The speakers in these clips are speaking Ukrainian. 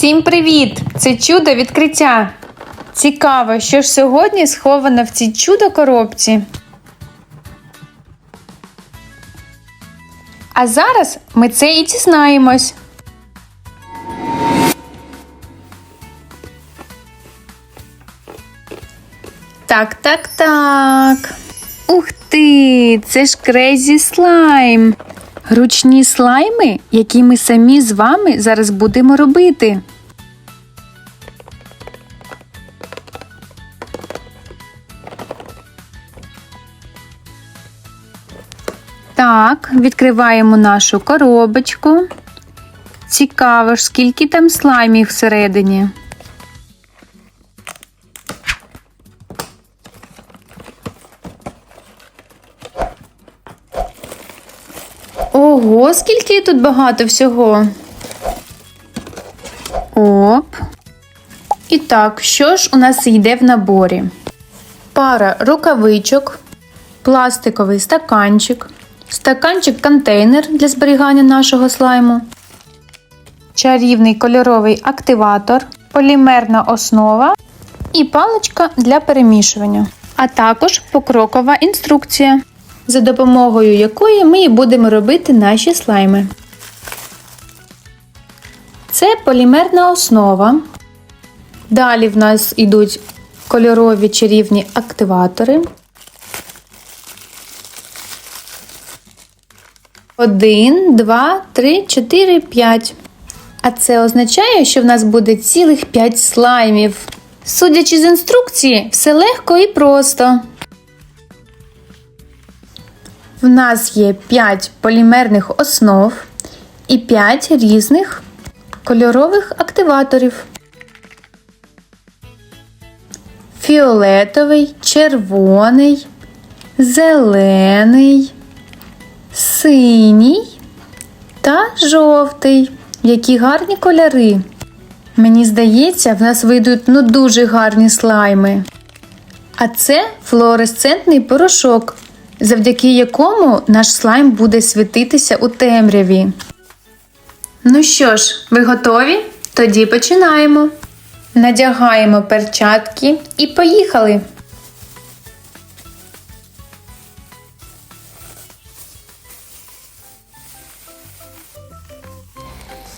Всім привіт! Це чудо відкриття. Цікаво, що ж сьогодні сховано в цій чудо коробці. А зараз ми це і дізнаємось. Так, так, так. Ух ти! Це ж Crazy Slime. Ручні слайми, які ми самі з вами зараз будемо робити. Так, відкриваємо нашу коробочку. Цікаво ж, скільки там слаймів всередині. Ого, скільки тут багато всього. Оп. І так, що ж у нас йде в наборі? Пара рукавичок, пластиковий стаканчик, стаканчик-контейнер для зберігання нашого слайму, чарівний кольоровий активатор, полімерна основа і паличка для перемішування, а також покрокова інструкція за допомогою якої ми і будемо робити наші слайми. Це полімерна основа. Далі в нас йдуть кольорові чарівні активатори. Один, два, три, чотири, п'ять. А це означає, що в нас буде цілих 5 слаймів. Судячи з інструкції, все легко і просто. В нас є 5 полімерних основ і 5 різних кольорових активаторів. Фіолетовий, червоний, зелений, синій та жовтий. Які гарні кольори. Мені здається, в нас вийдуть ну дуже гарні слайми. А це флуоресцентний порошок завдяки якому наш слайм буде світитися у темряві. Ну що ж, ви готові? Тоді починаємо. Надягаємо перчатки і поїхали.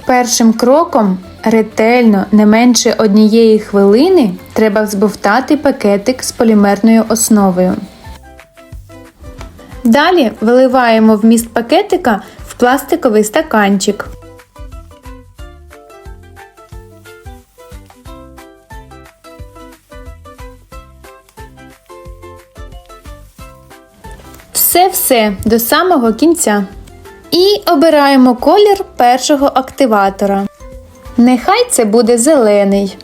Першим кроком ретельно не менше однієї хвилини треба взбовтати пакетик з полімерною основою. Далі виливаємо вміст пакетика в пластиковий стаканчик. Все-все до самого кінця. І обираємо колір першого активатора. Нехай це буде зелений.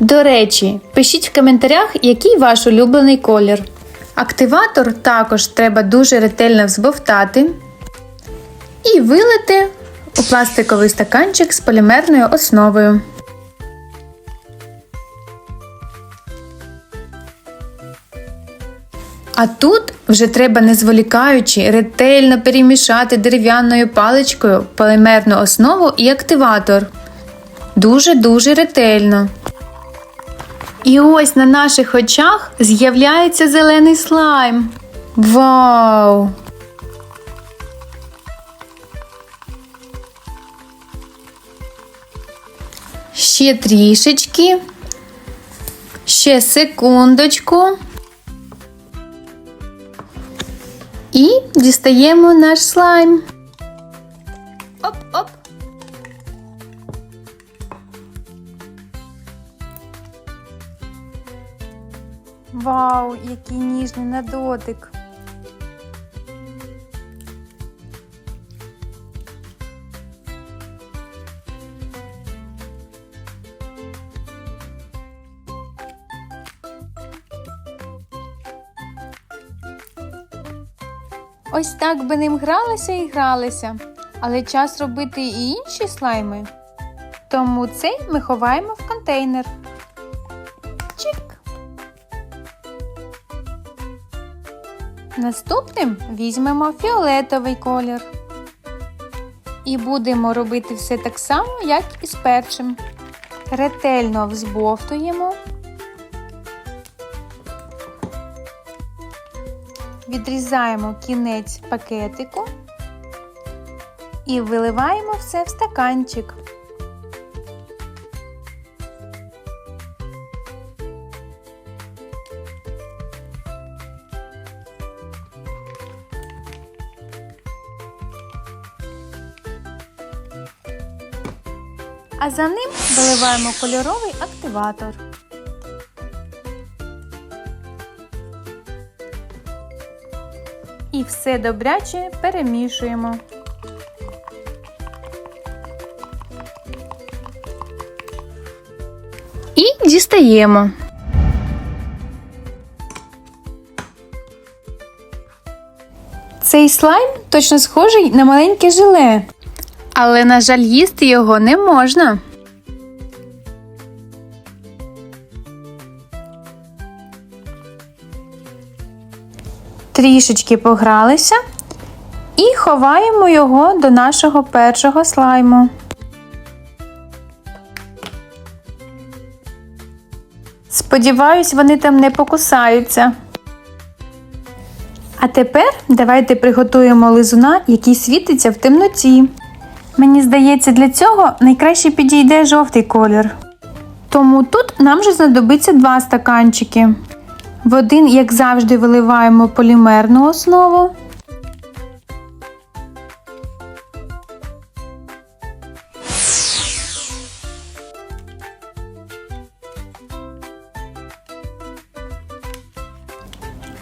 До речі, пишіть в коментарях, який ваш улюблений колір. Активатор також треба дуже ретельно взбовтати і вилити у пластиковий стаканчик з полімерною основою. А тут вже треба, не зволікаючи, ретельно перемішати дерев'яною паличкою полімерну основу і активатор. Дуже-дуже ретельно. І ось на наших очах з'являється зелений слайм. Вау! Ще трішечки. Ще секундочку. І дістаємо наш слайм. Оп-оп. Вау, який ніжний на дотик. Ось так би ним гралися і гралися, але час робити і інші слайми. Тому цей ми ховаємо в контейнер. Наступним візьмемо фіолетовий колір. І будемо робити все так само, як і з першим. Ретельно взбовтуємо. Відрізаємо кінець пакетику і виливаємо все в стаканчик. А за ним виливаємо кольоровий активатор. І все добряче перемішуємо. І дістаємо. Цей слайм точно схожий на маленьке желе. Але, на жаль, їсти його не можна. Трішечки погралися і ховаємо його до нашого першого слайму. Сподіваюсь, вони там не покусаються. А тепер давайте приготуємо лизуна, який світиться в темноті. Мені здається, для цього найкраще підійде жовтий колір. Тому тут нам вже знадобиться два стаканчики. В один, як завжди, виливаємо полімерну основу.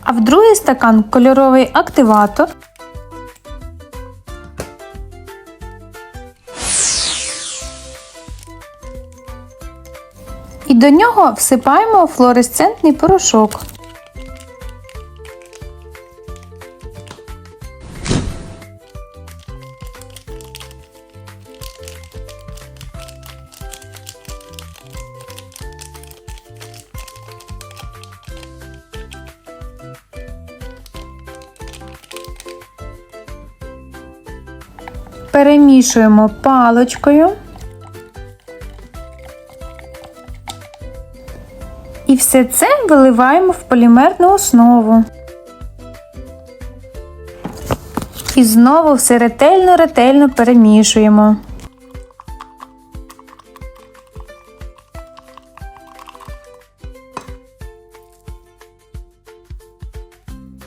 А в другий стакан кольоровий активатор. І до нього всипаємо флуоресцентний порошок. Перемішуємо паличкою. І все це виливаємо в полімерну основу. І знову все ретельно-ретельно перемішуємо.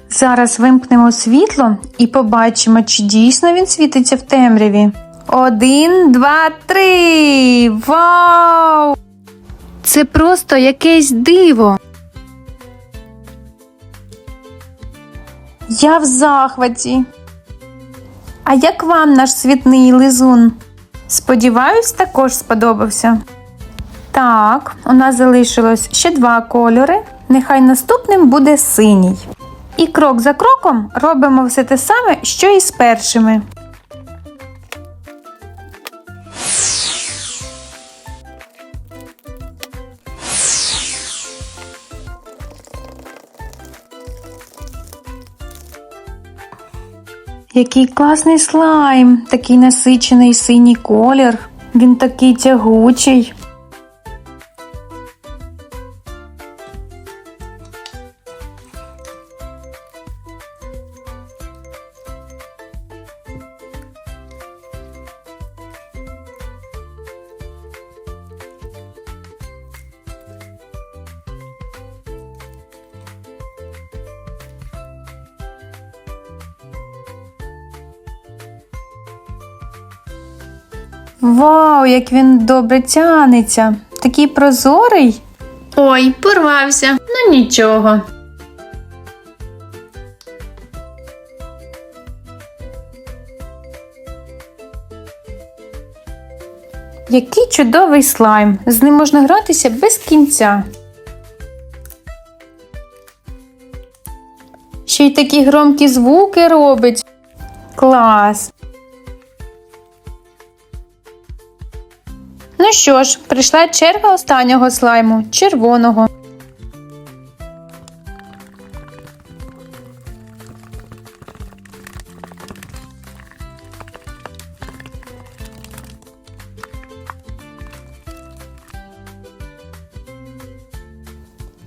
Зараз вимкнемо світло і побачимо, чи дійсно він світиться в темряві. Один, два, три. Вау! Це просто якесь диво. Я в захваті. А як вам наш світний лизун? Сподіваюсь, також сподобався. Так, у нас залишилось ще два кольори. Нехай наступним буде синій. І крок за кроком робимо все те саме, що і з першими. Який класний слайм, такий насичений синій колір. Він такий тягучий. Вау, як він добре тянеться. Такий прозорий. Ой, порвався. Ну нічого. Який чудовий слайм. З ним можна гратися без кінця. Ще й такі громкі звуки робить. Клас. Ну що ж, прийшла черга останнього слайму червоного.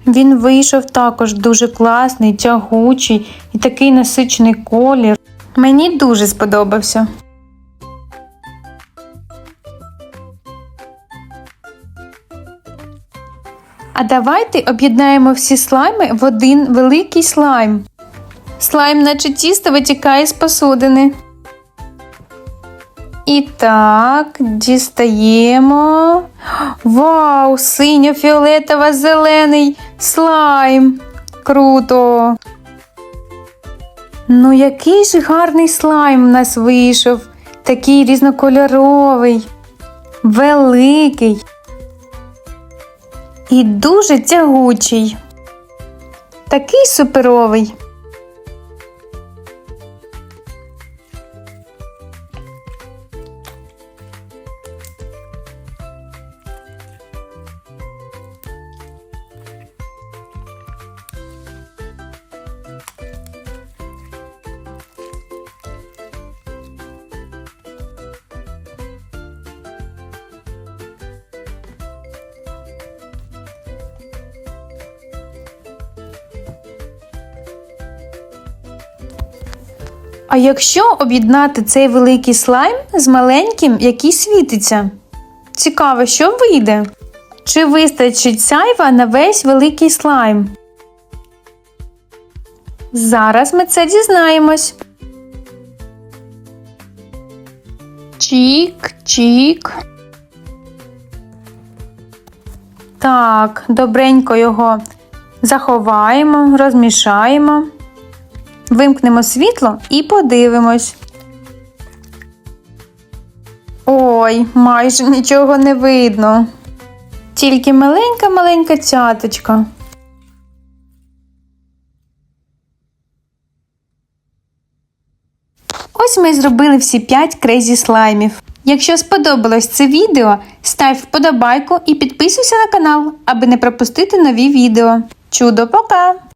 Він вийшов також дуже класний, тягучий і такий насичений колір. Мені дуже сподобався. А давайте об'єднаємо всі слайми в один великий слайм. Слайм, наче тісто, витікає з посудини. І так, дістаємо. Вау, синьо-фіолетово зелений слайм. Круто. Ну, який ж гарний слайм у нас вийшов. Такий різнокольоровий, великий і дуже тягучий. Такий суперовий. А якщо об'єднати цей великий слайм з маленьким, який світиться? Цікаво, що вийде? Чи вистачить сяйва на весь великий слайм? Зараз ми це дізнаємось. Чік, чік. Так, добренько його заховаємо, розмішаємо. Вимкнемо світло і подивимось. Ой, майже нічого не видно. Тільки маленька-маленька цяточка. Ось ми зробили всі 5 крейзі слаймів. Якщо сподобалось це відео, став вподобайку і підписуйся на канал, аби не пропустити нові відео. Чудо, пока!